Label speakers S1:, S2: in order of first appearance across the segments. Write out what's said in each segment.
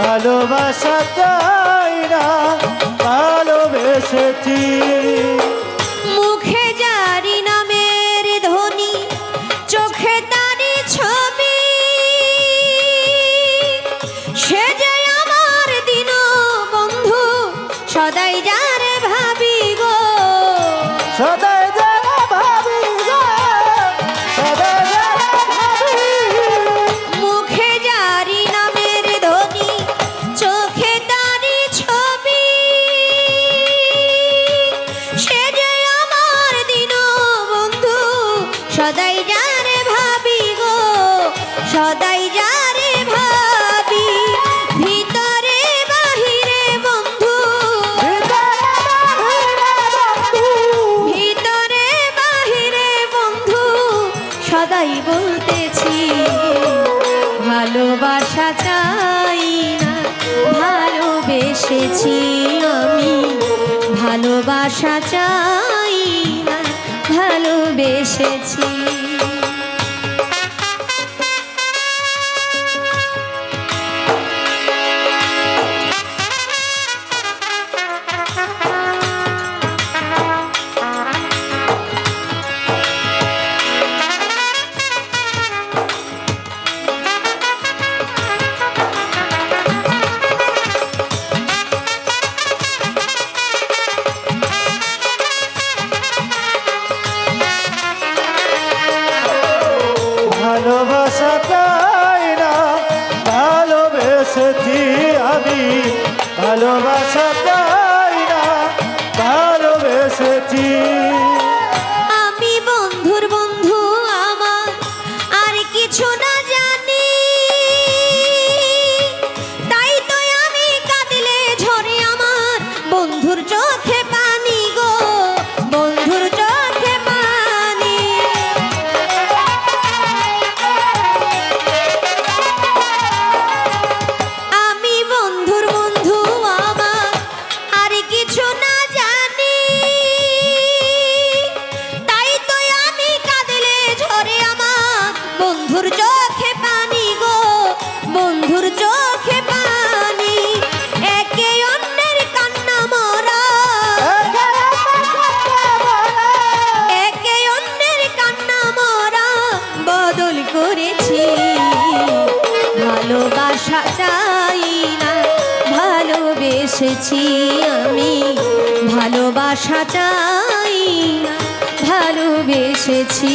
S1: ভালোবাসা চাই না ভালোবেসেছি। ভালোবেসেছি
S2: আমি। ভালোবাসা চাই না ভালোবেসেছি।
S1: ভালোবাসা
S2: বন্ধুর চোখে পানি গো বন্ধুর চোখে পানি। একে অন্যের কান্না মরা। একে অন্যের কান্না মরা। বদল করেছি। ভালোবাসা চাই না ভালোবেসেছি আমি। ভালোবাসা চাই না ভালোবেসেছি।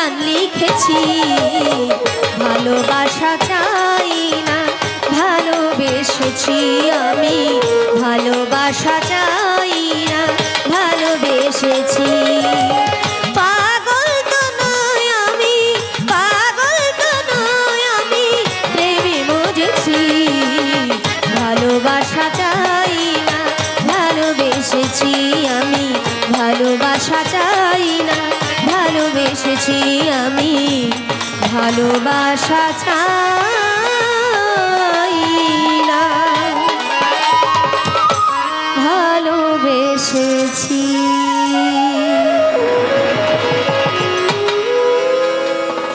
S1: ভালোবেসেছি ভালোবাসা চাই না ভালোবেসেছি
S2: আমি। ভালোবাসা চাই না ভালোবেসেছি। ভালোবাসা চাই ভালোবাসা চাই না ভালোবেসেছি